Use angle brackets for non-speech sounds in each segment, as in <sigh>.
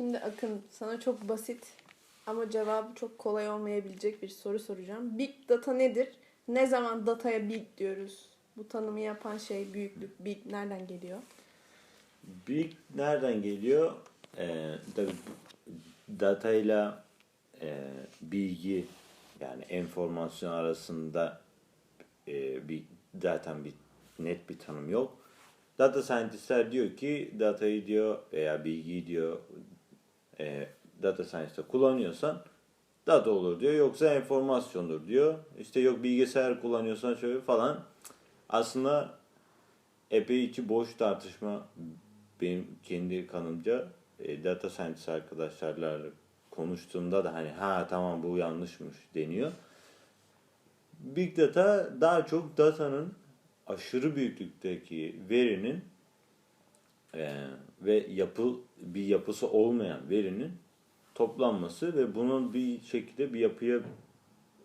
Şimdi Akın sana çok basit ama cevabı çok kolay olmayabilecek bir soru soracağım. Big data nedir? Ne zaman dataya big diyoruz? Bu tanımı yapan şey büyüklük, big nereden geliyor? Big nereden geliyor? Ee, tabii datayla e, bilgi yani enformasyon arasında e, bir zaten bir net bir tanım yok. Data scientistler diyor ki datayı diyor veya bilgiyi diyor e, data science'da kullanıyorsan data olur diyor. Yoksa enformasyondur diyor. İşte yok bilgisayar kullanıyorsan şöyle falan. Aslında epey içi boş tartışma benim kendi kanımca e, data scientist arkadaşlarla konuştuğumda da hani ha tamam bu yanlışmış deniyor. Big data daha çok datanın aşırı büyüklükteki verinin e, ve yapı bir yapısı olmayan verinin toplanması ve bunun bir şekilde bir yapıya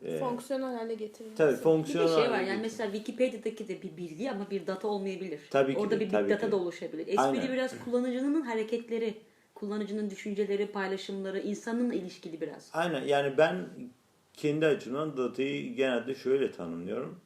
e, Fonksiyonel hale getirilmesi. tabii Bir de fonksiyonel şey var yani mesela Wikipedia'daki de bir bilgi ama bir data olmayabilir. Tabii ki Orada de, bir big tabii data ki. da oluşabilir. Espri Aynen. biraz kullanıcının hareketleri, kullanıcının düşünceleri, paylaşımları, insanın ilişkili biraz. Aynen yani ben kendi açımdan datayı genelde şöyle tanımlıyorum.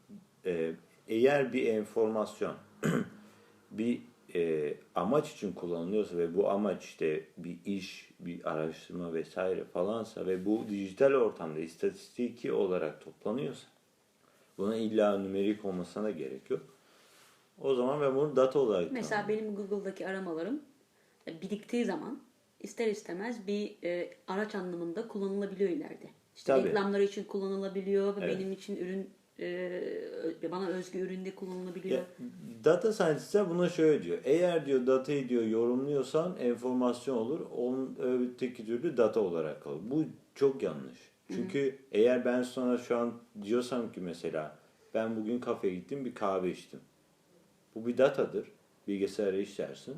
Ee, eğer bir enformasyon <clears throat> bir e, amaç için kullanılıyorsa ve bu amaç işte bir iş, bir araştırma vesaire falansa ve bu dijital ortamda istatistiki olarak toplanıyorsa buna illa nümerik olmasına da gerek yok. O zaman ben bunu data olarak Mesela benim Google'daki aramalarım e, biriktiği zaman ister istemez bir e, araç anlamında kullanılabiliyor ileride. İşte Tabii. reklamlar için kullanılabiliyor, Evet. benim için ürün e, bana özgü üründe kullanılabiliyor. Ya, data scientistler buna şöyle diyor. Eğer diyor datayı diyor yorumluyorsan enformasyon olur. Onun öteki türlü data olarak kalır. Bu çok yanlış. Çünkü eğer ben sonra şu an diyorsam ki mesela ben bugün kafeye gittim bir kahve içtim. Bu bir datadır. Bilgisayara işlersin.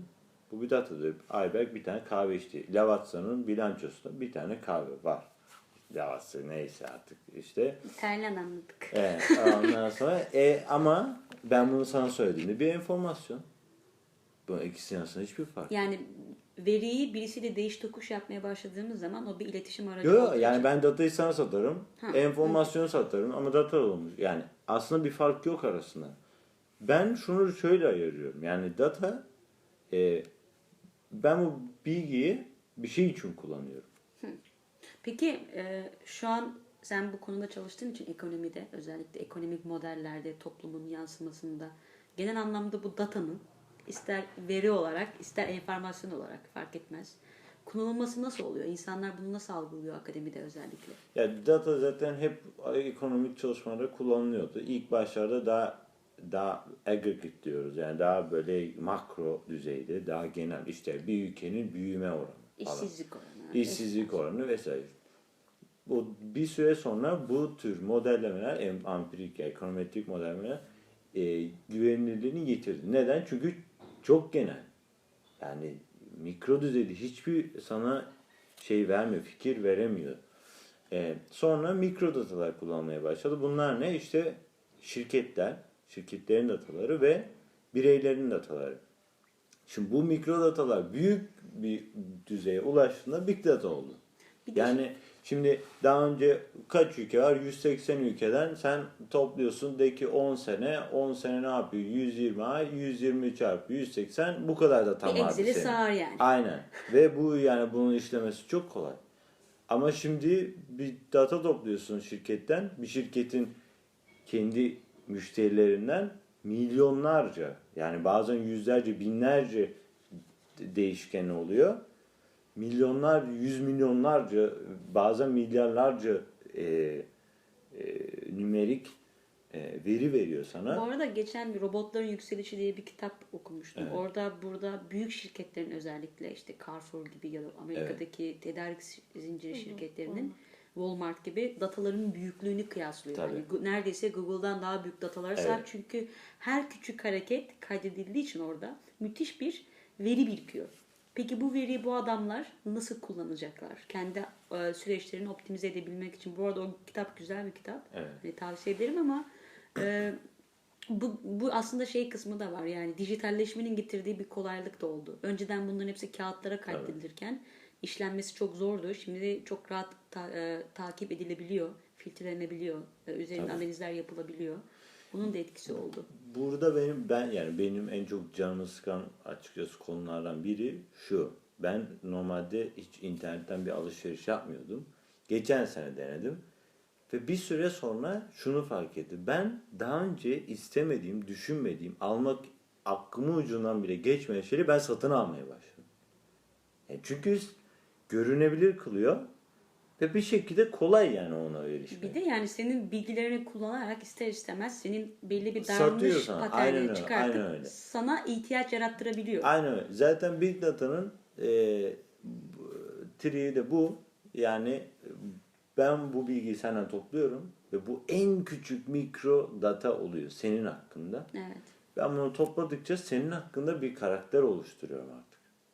Bu bir datadır. Ayberk bir tane kahve içti. Lavatsa'nın bilançosunda bir tane kahve var. Lavazza neyse artık işte. İtalyan anladık. Evet, ondan <laughs> sonra e, ama ben bunu sana söylediğimde bir enformasyon. Bu ikisinin arasında hiçbir fark. Yani veriyi birisiyle değiş tokuş yapmaya başladığımız zaman o bir iletişim aracı Yok yani için- ben datayı sana satarım, Ha, enformasyonu satarım ama data olmuş. Yani aslında bir fark yok arasında. Ben şunu şöyle ayırıyorum. Yani data e, ben bu bilgiyi bir şey için kullanıyorum. Peki e, şu an sen bu konuda çalıştığın için ekonomide özellikle ekonomik modellerde toplumun yansımasında genel anlamda bu datanın ister veri olarak ister enformasyon olarak fark etmez. Kullanılması nasıl oluyor? İnsanlar bunu nasıl algılıyor akademide özellikle? Yani data zaten hep ekonomik çalışmalarda kullanılıyordu. İlk başlarda daha daha aggregate diyoruz. Yani daha böyle makro düzeyde, daha genel işte bir ülkenin büyüme oranı falan. İşsizlik oranı. İşsizlik oranı vesaire. Bu bir süre sonra bu tür modellemeler, em- ampirik, ekonometrik modellemeler e, güvenilirliğini yitirdi. Neden? Çünkü çok genel. Yani mikro düzeyde hiçbir sana şey vermiyor, fikir veremiyor. E, sonra mikro datalar kullanmaya başladı. Bunlar ne? İşte şirketler, şirketlerin dataları ve bireylerin dataları. Şimdi bu mikro datalar büyük bir düzeye ulaştığında big data oldu. Bir de Yani şimdi daha önce kaç ülke var? 180 ülkeden sen topluyorsun de ki 10 sene, 10 sene ne yapıyor? 120 ay, 120 çarpı 180 bu kadar da tam bir abi senin. sığar yani. Aynen. Ve bu yani bunun işlemesi çok kolay. Ama şimdi bir data topluyorsun şirketten. Bir şirketin kendi müşterilerinden milyonlarca yani bazen yüzlerce binlerce de- değişken oluyor. Milyonlar, yüz milyonlarca bazen milyarlarca e, e, nümerik e, veri veriyor sana. Bu arada geçen bir Robotların Yükselişi diye bir kitap okumuştum. Evet. Orada burada büyük şirketlerin özellikle işte Carrefour gibi ya da Amerika'daki tedarik zinciri şirketlerinin Walmart gibi dataların büyüklüğünü kıyaslıyor. Tabii. Yani neredeyse Google'dan daha büyük datalara Evet. sahip çünkü her küçük hareket kaydedildiği için orada müthiş bir veri birikiyor. Peki bu veriyi bu adamlar nasıl kullanacaklar? Kendi e, süreçlerini optimize edebilmek için. Bu arada o kitap güzel bir kitap. Evet. Hani tavsiye ederim ama e, bu, bu aslında şey kısmı da var yani dijitalleşmenin getirdiği bir kolaylık da oldu. Önceden bunların hepsi kağıtlara kaydedilirken işlenmesi çok zordu. Şimdi çok rahat ta- e, takip edilebiliyor, filtrelenebiliyor, e, üzerinde Tabii. analizler yapılabiliyor. Bunun da etkisi oldu. Burada benim ben yani benim en çok canımı sıkan açıkçası konulardan biri şu. Ben normalde hiç internetten bir alışveriş yapmıyordum. Geçen sene denedim. Ve bir süre sonra şunu fark ettim. Ben daha önce istemediğim, düşünmediğim, almak aklımın ucundan bile geçmeyen şeyleri ben satın almaya başladım. Yani çünkü görünebilir kılıyor ve bir şekilde kolay yani ona erişmek. Bir de yani senin bilgilerini kullanarak ister istemez senin belli bir davranış paterni çıkartıp aynen öyle. sana ihtiyaç yarattırabiliyor. Aynen öyle. Zaten Big Data'nın e, triği de bu. Yani ben bu bilgiyi senden topluyorum ve bu en küçük mikro data oluyor senin hakkında. Evet. Ben bunu topladıkça senin hakkında bir karakter oluşturuyorum artık.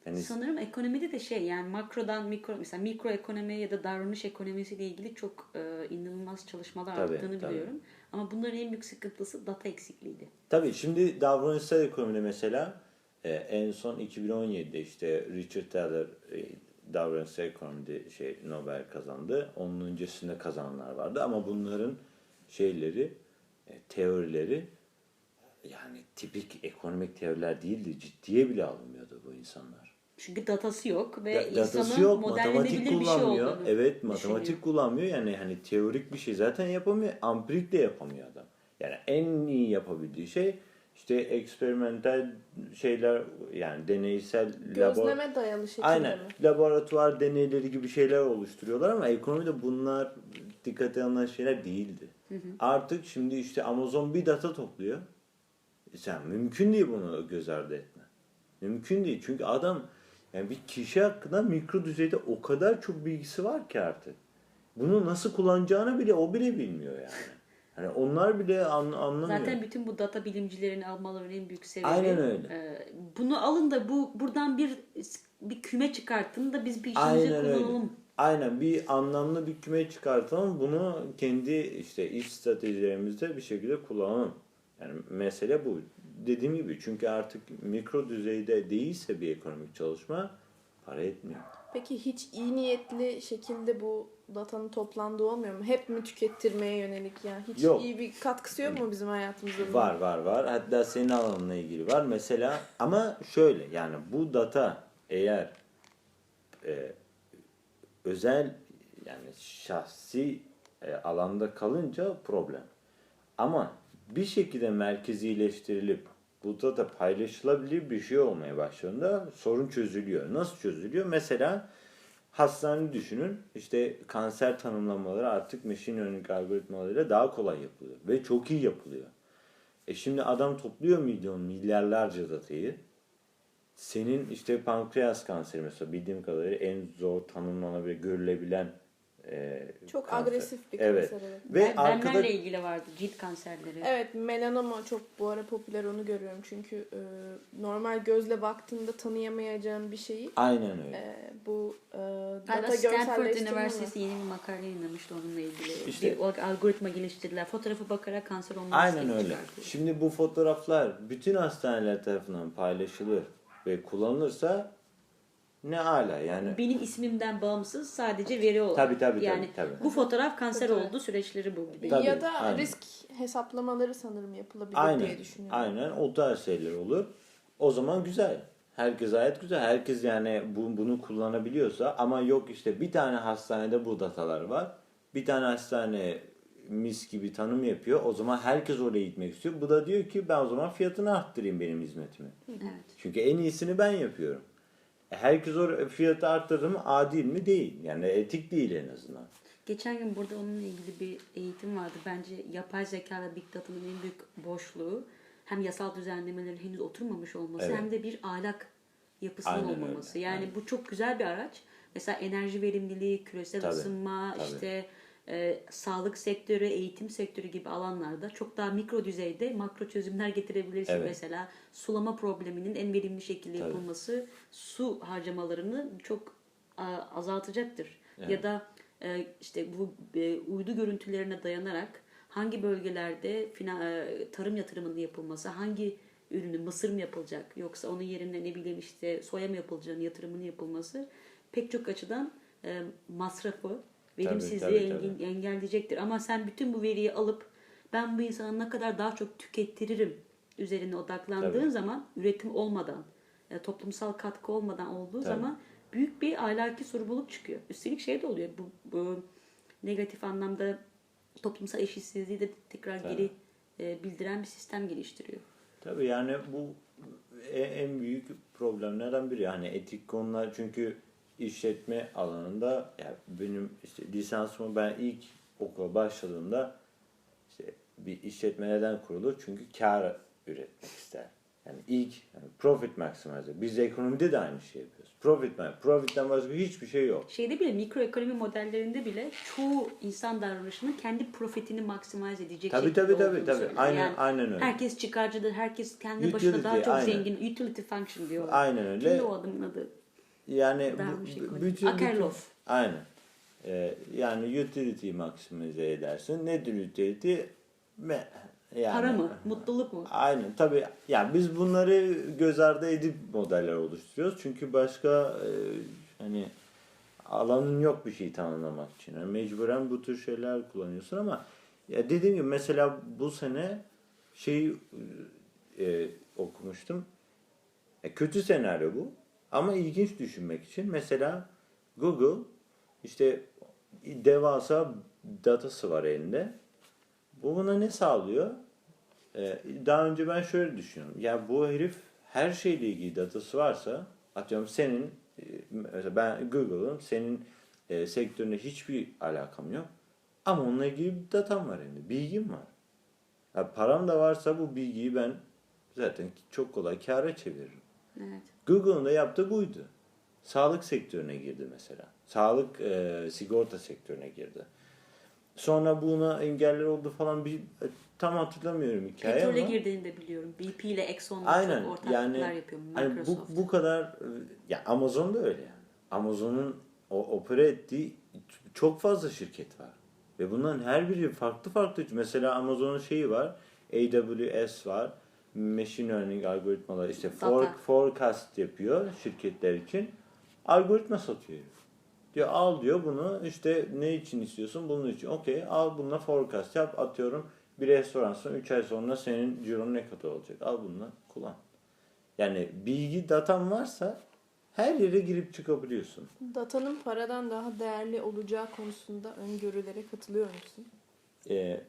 Yani Sanırım ekonomide de şey yani makrodan mikro mesela mikro ekonomi ya da davranış ekonomisiyle ilgili çok e, inanılmaz çalışmalar Tabii, arttığını tabii. biliyorum. Ama bunların en büyük sıkıntısı data eksikliğiydi. Tabii şimdi davranışsal ekonomide mesela e, en son 2017'de işte Richard Thaler e, davranışsal ekonomide şey Nobel kazandı. Onun öncesinde kazananlar vardı ama bunların şeyleri e, teorileri yani tipik ekonomik teoriler değildi. Ciddiye bile alınmıyordu bu insanlar. Çünkü datası yok ve Da- datası insanın yok, modellenebilir matematik bir şey kullanmıyor. olduğunu evet, matematik kullanmıyor. Yani hani teorik bir şey zaten yapamıyor. Ampirik de yapamıyor adam. Yani en iyi yapabildiği şey işte eksperimental şeyler yani deneysel labor Gözleme dayalı şekilde Aynen. mi? Laboratuvar deneyleri gibi şeyler oluşturuyorlar ama ekonomide bunlar dikkate alınan şeyler değildi. Artık şimdi işte Amazon bir data topluyor. E Sen mümkün değil bunu göz ardı etme. Mümkün değil. Çünkü adam yani bir kişi hakkında mikro düzeyde o kadar çok bilgisi var ki artık. Bunu nasıl kullanacağını bile o bile bilmiyor yani. Hani onlar bile an, anlamıyor. Zaten bütün bu data bilimcilerin almalarının en büyük sebebi. Aynen öyle. e, bunu alın da bu buradan bir bir küme çıkartın da biz bir işimize Aynen öyle. kullanalım. Aynen bir anlamlı bir küme çıkartalım. Bunu kendi işte iş stratejilerimizde bir şekilde kullanalım. Yani mesele bu. Dediğim gibi çünkü artık mikro düzeyde değilse bir ekonomik çalışma para etmiyor. Peki hiç iyi niyetli şekilde bu datanın toplandığı olmuyor mu? Hep mi tükettirmeye yönelik yani? Hiç Yok. iyi bir katkısı yok mu bizim hayatımızda? Var var var. Hatta senin alanınla ilgili var. Mesela ama şöyle yani bu data eğer e, özel yani şahsi e, alanda kalınca problem. Ama bir şekilde merkezileştirilip bu data paylaşılabilir bir şey olmaya başladığında sorun çözülüyor. Nasıl çözülüyor? Mesela hastane düşünün. İşte kanser tanımlamaları artık machine learning algoritmalarıyla daha kolay yapılıyor. Ve çok iyi yapılıyor. E şimdi adam topluyor milyon, milyarlarca datayı. Senin işte pankreas kanseri mesela bildiğim kadarıyla en zor tanımlanabilir, görülebilen e, Çok kanser. agresif bir Evet. kanser. Evet. Ve Ben, arkada benlerle ilgili vardı cilt kanserleri. Evet melanoma çok bu ara popüler onu görüyorum çünkü e, normal gözle baktığında tanıyamayacağın bir şeyi aynen öyle. e, bu e, data Stanford? Üniversitesi yeni bir makale yayınlamıştı onunla ilgili. İşte- bir o- algoritma geliştirdiler. Fotoğrafı bakarak kanser olması Aynen öyle. Şimdi bu fotoğraflar bütün hastaneler tarafından paylaşılır ve kullanılırsa ne ala yani. Benim ismimden bağımsız sadece veri olarak. Tabii, tabii, Yani tabii, tabii. bu fotoğraf kanser Tabii. oldu süreçleri bu gibi. Tabii, ya da aynen. risk hesaplamaları sanırım yapılabilir Aynen. diye düşünüyorum. Aynen o tarz şeyler olur. O zaman güzel. Herkes gayet güzel. Herkes yani bu, bunu kullanabiliyorsa ama yok işte bir tane hastanede bu datalar var. Bir tane hastane mis gibi tanım yapıyor. O zaman herkes oraya gitmek istiyor. Bu da diyor ki ben o zaman fiyatını arttırayım benim hizmetimi. Evet. Çünkü en iyisini ben yapıyorum. E, Herkes o fiyatı arttırdı mı adil mi? Değil. Yani etik değil en azından. Geçen gün burada onunla ilgili bir eğitim vardı. Bence yapay zeka ve big data'nın en büyük boşluğu hem yasal düzenlemelerin henüz oturmamış olması Evet. hem de bir ahlak yapısının Aynen öyle, olmaması. Yani aynen. bu çok güzel bir araç. Mesela enerji verimliliği, küresel Tabii, ısınma, tabii. işte e, sağlık sektörü, eğitim sektörü gibi alanlarda çok daha mikro düzeyde makro çözümler getirebilirsin. Evet. Mesela sulama probleminin en verimli şekilde Tabii. yapılması su harcamalarını çok a, azaltacaktır. Evet. Ya da e, işte bu e, uydu görüntülerine dayanarak hangi bölgelerde fina, e, tarım yatırımının yapılması, hangi ürünü mısır mı yapılacak yoksa onun yerine ne bileyim işte soya mı yapılacağını yatırımının yapılması pek çok açıdan e, masrafı, Tabii, verimsizliği tabii, engel- engelleyecektir. Ama sen bütün bu veriyi alıp ben bu insana ne kadar daha çok tükettiririm üzerine odaklandığın Tabii. zaman üretim olmadan, e, toplumsal katkı olmadan olduğu Tabii. zaman büyük bir ahlaki sorumluluk çıkıyor. Üstelik şey de oluyor. Bu, bu negatif anlamda toplumsal eşitsizliği de tekrar Tabii. geri e, bildiren bir sistem geliştiriyor. Tabii yani bu en, en büyük problemlerden biri. Yani etik konular çünkü işletme alanında yani benim işte lisansımı ben ilk okula başladığımda işte bir işletme neden kurulur? Çünkü kar üretmek ister. Yani ilk yani profit maximize. Biz ekonomide de aynı şey yapıyoruz. Profit Profit'ten başka hiçbir şey yok. Şeyde bile mikroekonomi modellerinde bile çoğu insan davranışının kendi profitini maksimize edecek Tabii, tabii, tabii, tabii. Aynen- Yani aynen öyle. Herkes çıkarcıdır, herkes kendi başına daha Utility, çok aynen. zengin. Utility function diyorlar. Aynen öyle. Kimdi o adamın adı? Yani bu- bütün, Akerlof. bütün- aynen. Ee, yani utility'yi maksimize edersin. Nedir utility? Me, yani, Para mı? Mutluluk mu? Aynen tabii. Yani biz bunları göz ardı edip modeller oluşturuyoruz. Çünkü başka e, hani alanın yok bir şeyi tanımlamak için. Yani mecburen bu tür şeyler kullanıyorsun ama ya dediğim gibi mesela bu sene şey e, okumuştum. E, kötü senaryo bu. Ama ilginç düşünmek için mesela Google işte devasa datası var elinde. Bu buna ne sağlıyor? Ee, daha önce ben şöyle düşünüyorum. Ya bu herif her şeyle ilgili datası varsa atıyorum senin e, mesela ben Google'ım senin e, sektörüne hiçbir alakam yok. Ama onunla ilgili bir datam var elinde. Bilgim var. Ya param da varsa bu bilgiyi ben zaten çok kolay kâra çeviririm. Evet. Google'ın da yaptığı buydu. Sağlık sektörüne girdi mesela. Sağlık e, sigorta sektörüne girdi. Sonra buna engeller oldu falan bir e, tam hatırlamıyorum hikaye Petrole ama. girdiğini de biliyorum. BP ile Exxon'la Aynen çok ortaklıklar yani yapıyor. hani bu, bu kadar e, ya Amazon da öyle yani. Amazon'un o opera ettiği çok fazla şirket var. Ve bunların her biri farklı farklı. Mesela Amazon'un şeyi var. AWS var. Machine Learning algoritmalar işte for, forecast yapıyor şirketler için. Algoritma satıyor. Diyor al diyor bunu işte ne için istiyorsun bunun için. Okey al bununla forecast yap atıyorum bir restoransın 3 ay sonra senin ciron ne kadar olacak al bununla kullan. Yani bilgi datan varsa her yere girip çıkabiliyorsun. Datanın paradan daha değerli olacağı konusunda öngörülere katılıyor musun? Ee,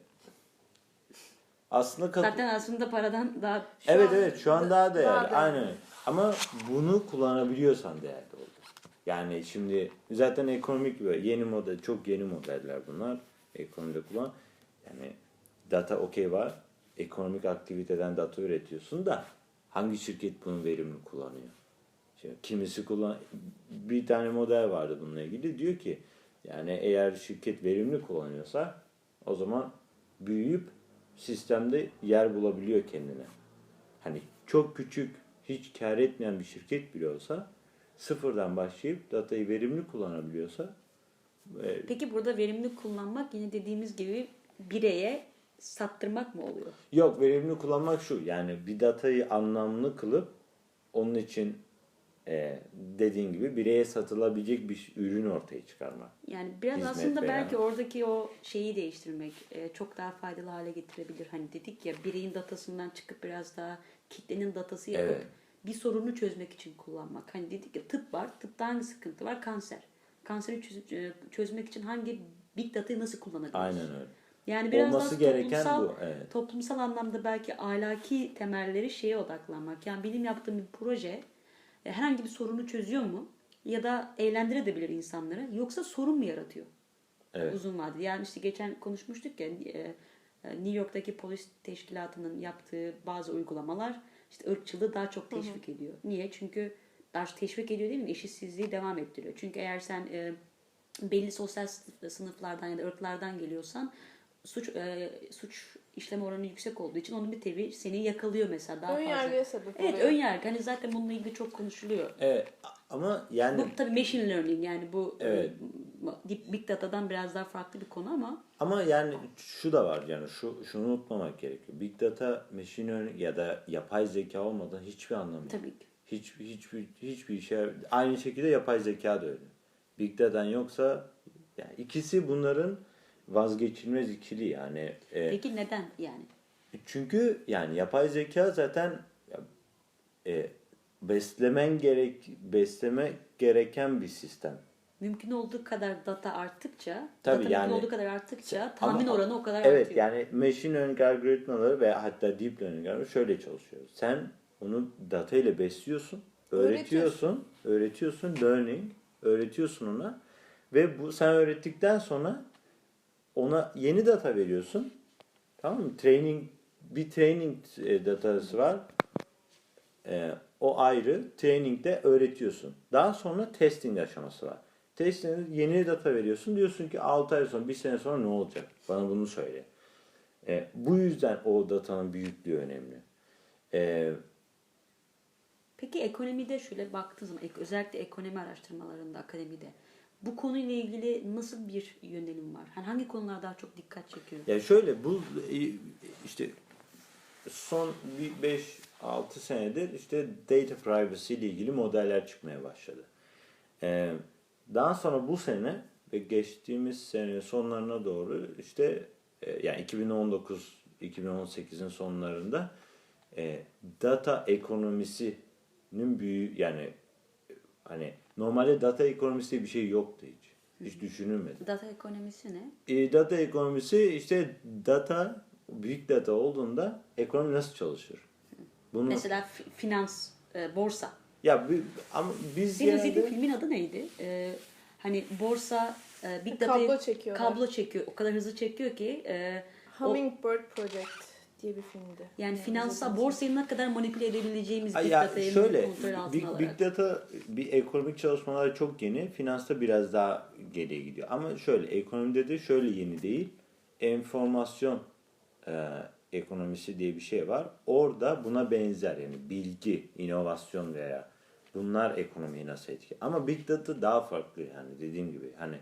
aslında kat- Zaten aslında paradan daha Şu evet an evet şu an da- daha değerli. daha değerli. Aynen. Ama bunu kullanabiliyorsan değerli olur. Yani şimdi zaten ekonomik böyle yeni model çok yeni modeller bunlar. Ekonomide kullan. Yani data okey var. Ekonomik aktiviteden data üretiyorsun da hangi şirket bunun verimini kullanıyor? Şimdi kimisi kullan bir tane model vardı bununla ilgili diyor ki yani eğer şirket verimli kullanıyorsa o zaman büyüyüp sistemde yer bulabiliyor kendine. Hani çok küçük hiç kar etmeyen bir şirket bile olsa sıfırdan başlayıp datayı verimli kullanabiliyorsa e, Peki burada verimli kullanmak yine dediğimiz gibi bireye sattırmak mı oluyor? yok verimli kullanmak şu yani bir datayı anlamlı kılıp onun için e, dediğin gibi bireye satılabilecek bir ürün ortaya çıkarmak. Yani biraz Hizmet aslında veren. belki oradaki o şeyi değiştirmek e, çok daha faydalı hale getirebilir. Hani dedik ya bireyin datasından çıkıp biraz daha kitlenin datası yapıp Evet. bir sorunu çözmek için kullanmak. Hani dedik ya tıp var. Tıpta hangi sıkıntı var? Kanser. Kanseri çöz- e, çözmek için hangi big datayı nasıl kullanabiliriz? Aynen öyle. Yani biraz Olması daha gereken toplumsal, bu. Evet. toplumsal anlamda belki ahlaki temelleri şeye odaklanmak. Yani benim yaptığım bir proje herhangi bir sorunu çözüyor mu? Ya da eğlendirebilir insanları. Yoksa sorun mu yaratıyor? Evet. Uzun vadede. Yani işte geçen konuşmuştuk ya e, e, New York'taki polis teşkilatının yaptığı bazı uygulamalar işte ırkçılığı daha çok teşvik ediyor. Niye? Çünkü daha teşvik ediyor değil mi? Eşitsizliği devam ettiriyor. Çünkü eğer sen e, belli sosyal sınıf- sınıflardan ya da ırklardan geliyorsan suç e, suç işleme oranı yüksek olduğu için onun bir tevi seni yakalıyor mesela daha Ön fazla. yargıya sebep Evet oluyor. ön yargı. Hani zaten bununla ilgili çok konuşuluyor. Evet. Ama yani Bu tabii machine learning yani bu Evet. big data'dan biraz daha farklı bir konu ama Ama yani şu da var yani şu şunu unutmamak gerekiyor. Big data, machine learning ya da yapay zeka olmadan hiçbir anlamı yok. tabii ki. Hiç hiçbir hiçbir işe aynı şekilde yapay zeka da öyle. Big Data'dan yoksa yani ikisi bunların vazgeçilmez ikili yani. E, Peki neden yani? çünkü yani yapay zeka zaten e, beslemen gerek besleme gereken bir sistem. Mümkün olduğu kadar data arttıkça, Tabii data yani- mümkün olduğu kadar arttıkça Ama- tahmin oranı o kadar Evet artıyor. yani machine learning algoritmaları ve hatta deep learning algoritmaları şöyle çalışıyor. Sen onu data ile besliyorsun, öğretiyorsun, öğretiyorsun, learning, öğretiyorsun ona ve bu sen öğrettikten sonra ona yeni data veriyorsun. Tamam mı? Training bir training e, datası var. E, o ayrı. Training'de öğretiyorsun. Daha sonra testing aşaması var. Testing'de yeni data veriyorsun. Diyorsun ki 6 ay sonra, 1 sene sonra ne olacak? Bana bunu söyle. E, bu yüzden o datanın büyüklüğü önemli. E, Peki ekonomide şöyle baktığın zaman özellikle ekonomi araştırmalarında akademide bu konuyla ilgili nasıl bir yönelim var? Hani hangi konular daha çok dikkat çekiyor? Ya şöyle bu e, işte son 5-6 senedir işte data privacy ile ilgili modeller çıkmaya başladı. Ee, daha sonra bu sene ve geçtiğimiz sene sonlarına doğru işte e, yani 2019 2018'in sonlarında e, data ekonomisinin büyü yani e, hani normalde data ekonomisi diye bir şey yoktu hiç. Hiç düşünülmedi. Data ekonomisi ne? E, data ekonomisi işte data büyük data olduğunda ekonomi nasıl çalışır? Bunu Mesela fi- finans, e, borsa. ya bi- ama biz Senin genelde- filmin adı neydi? E, hani borsa e, Big Data'yı Kablo çekiyorlar. kablo çekiyor. O kadar hızlı çekiyor ki e, o, Hummingbird Project diye bir filmdi. yani finansal izledim. borsayı ne kadar manipüle edebileceğimiz Big ya Data'yı şöyle kontrol altına big, big data bir ekonomik çalışmalar çok yeni. Finansta biraz daha geriye gidiyor. Ama şöyle ekonomide de şöyle yeni değil. Enformasyon e, ekonomisi diye bir şey var. Orada buna benzer yani bilgi, inovasyon veya bunlar ekonomiyi nasıl etkiliyor. Ama big data daha farklı yani dediğim gibi. Hani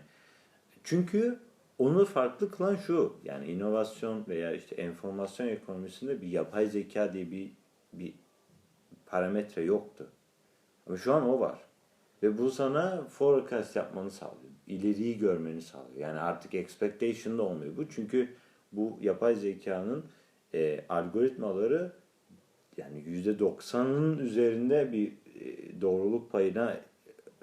çünkü onu farklı kılan şu yani inovasyon veya işte enformasyon ekonomisinde bir yapay zeka diye bir bir parametre yoktu. Ama şu an o var. Ve bu sana forecast yapmanı sağlıyor. İleriyi görmeni sağlıyor. Yani artık expectation da olmuyor bu. Çünkü bu yapay zekanın e, algoritmaları yani %90'ın üzerinde bir e, doğruluk payına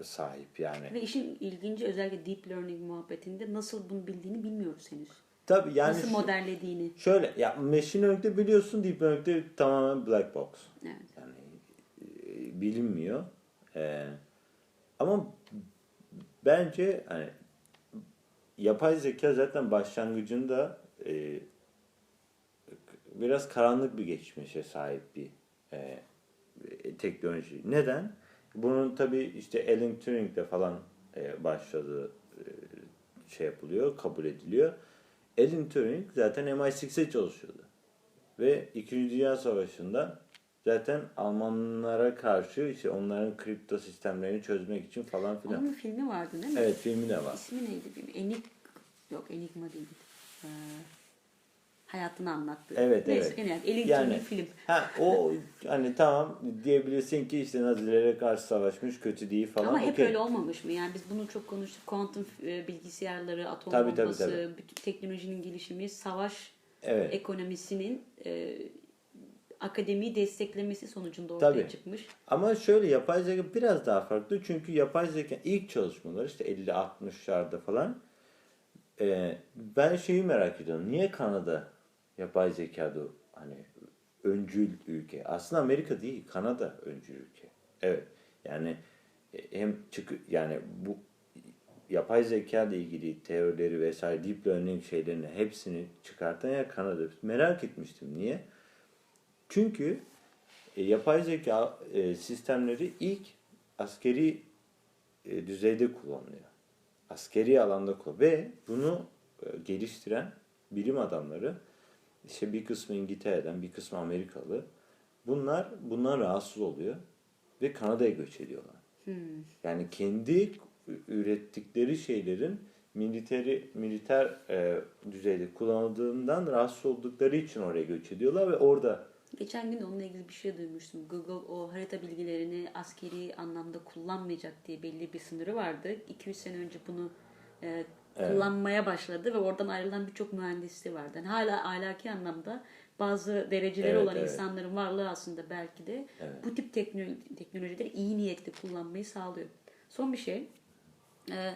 sahip yani. Ve işin ilginci özellikle deep learning muhabbetinde nasıl bunu bildiğini bilmiyoruz henüz. Tabii yani nasıl şu- modellediğini. şöyle ya machine learning'de biliyorsun deep learning'de tamamen black box. Evet. Yani e, bilinmiyor. E, ama bence hani yapay zeka zaten başlangıcında e, biraz karanlık bir geçmişe sahip bir e, teknoloji. Neden? Bunun tabi işte Alan Turing'de falan e, başladığı e, şey yapılıyor, kabul ediliyor. Alan Turing zaten MI6'e çalışıyordu. Ve İkinci Dünya Savaşı'nda zaten Almanlara karşı işte onların kripto sistemlerini çözmek için falan filan. Onun filmi vardı değil mi? Evet filmi de var. İsmi neydi? Enik yok Enigma değil. Ee, hayatını anlattı. Evet, Neyse, evet. Yani Elin Yani- film. Ha o hani tamam diyebilirsin ki işte Nazilere karşı savaşmış kötü değil falan. Ama hep okey. öyle olmamış mı? Yani biz bunu çok konuştuk. Kuantum e, bilgisayarları, atom Tabii, tabii, bombası, tabii. bütün teknolojinin gelişimi, savaş Evet. ekonomisinin e, akademiyi desteklemesi sonucunda ortaya Tabii. çıkmış. Ama şöyle yapay zeka biraz daha farklı. Çünkü yapay zeka ilk çalışmaları işte 50-60'larda falan. Ee, ben şeyi merak ediyorum. Niye Kanada yapay zekada hani öncül ülke? Aslında Amerika değil, Kanada öncül ülke. Evet. Yani e, hem çık yani bu yapay zeka ile ilgili teorileri vesaire deep learning şeylerini hepsini çıkartan yer Kanada. Merak etmiştim. Niye? Çünkü e, yapay zeka e, sistemleri ilk askeri e, düzeyde kullanılıyor. Askeri alanda kullanılıyor. Ve bunu e, geliştiren bilim adamları işte bir kısmı İngiltere'den bir kısmı Amerikalı. Bunlar bundan rahatsız oluyor ve Kanada'ya göç ediyorlar. Yani kendi ürettikleri şeylerin militeri militer e, düzeyde kullanıldığından rahatsız oldukları için oraya göç ediyorlar ve orada Geçen gün onunla ilgili bir şey duymuştum. Google o harita bilgilerini askeri anlamda kullanmayacak diye belli bir sınırı vardı. 200 sene önce bunu e, Evet. kullanmaya başladı ve oradan ayrılan birçok mühendisi vardı. Yani hala ahlaki anlamda bazı dereceleri Evet, olan evet. insanların varlığı aslında belki de Evet. bu tip teknoloji, teknolojileri iyi niyetli kullanmayı sağlıyor. Son bir şey. Ee,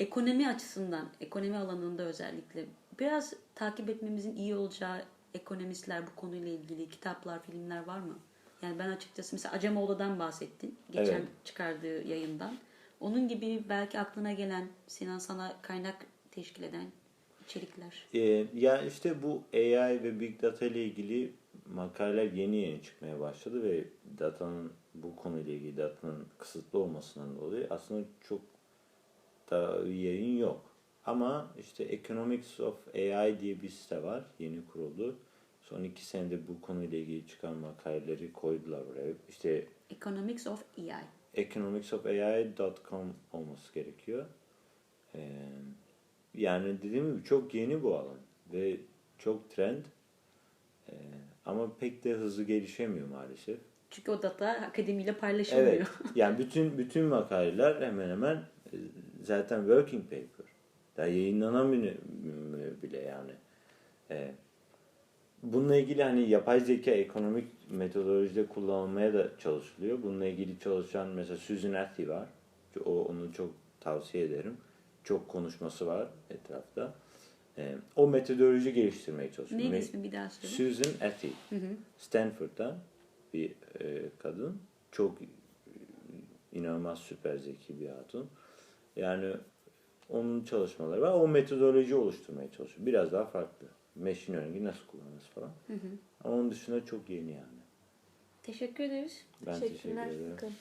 ekonomi açısından, ekonomi alanında özellikle biraz takip etmemizin iyi olacağı ekonomistler bu konuyla ilgili kitaplar, filmler var mı? Yani ben açıkçası mesela Acemoğlu'dan bahsettin. Geçen Evet. çıkardığı yayından. Onun gibi belki aklına gelen Sinan sana kaynak teşkil eden içerikler. Ee, ya işte bu AI ve Big Data ile ilgili makaleler yeni yeni çıkmaya başladı ve datanın bu konuyla ilgili datanın kısıtlı olmasından dolayı aslında çok da yayın yok. Ama işte Economics of AI diye bir site var. Yeni kuruldu. Son iki senede bu konuyla ilgili çıkan makaleleri koydular oraya. İşte Economics of AI. economicsofai.com olması gerekiyor. Ee, yani dediğim gibi çok yeni bu alan ve çok trend. Ee, ama pek de hızlı gelişemiyor maalesef. Çünkü o data akademiyle paylaşılmıyor. Evet. Yani bütün bütün makaleler hemen hemen e, zaten working paper. Daha yayınlanamıyor bile yani. Ee, bununla ilgili hani yapay zeka ekonomik metodolojide kullanılmaya da çalışılıyor. Bununla ilgili çalışan mesela Susan Athey var. O, onu çok tavsiye ederim. Çok konuşması var etrafta. Ee, o metodoloji geliştirmeye çalışıyor. Neydi ismi bir daha söyle. Susan Athey. Hı hı. Stanford'dan bir e, kadın. Çok e, inanılmaz süper zeki bir hatun. Yani onun çalışmaları var. O metodoloji oluşturmaya çalışıyor. Biraz daha farklı. Machine learning'i nasıl kullanırız falan. Hı hı. Ama onun dışında çok yeni yani. Teşekkür ederiz. Ben teşekkür ederim. Bakın.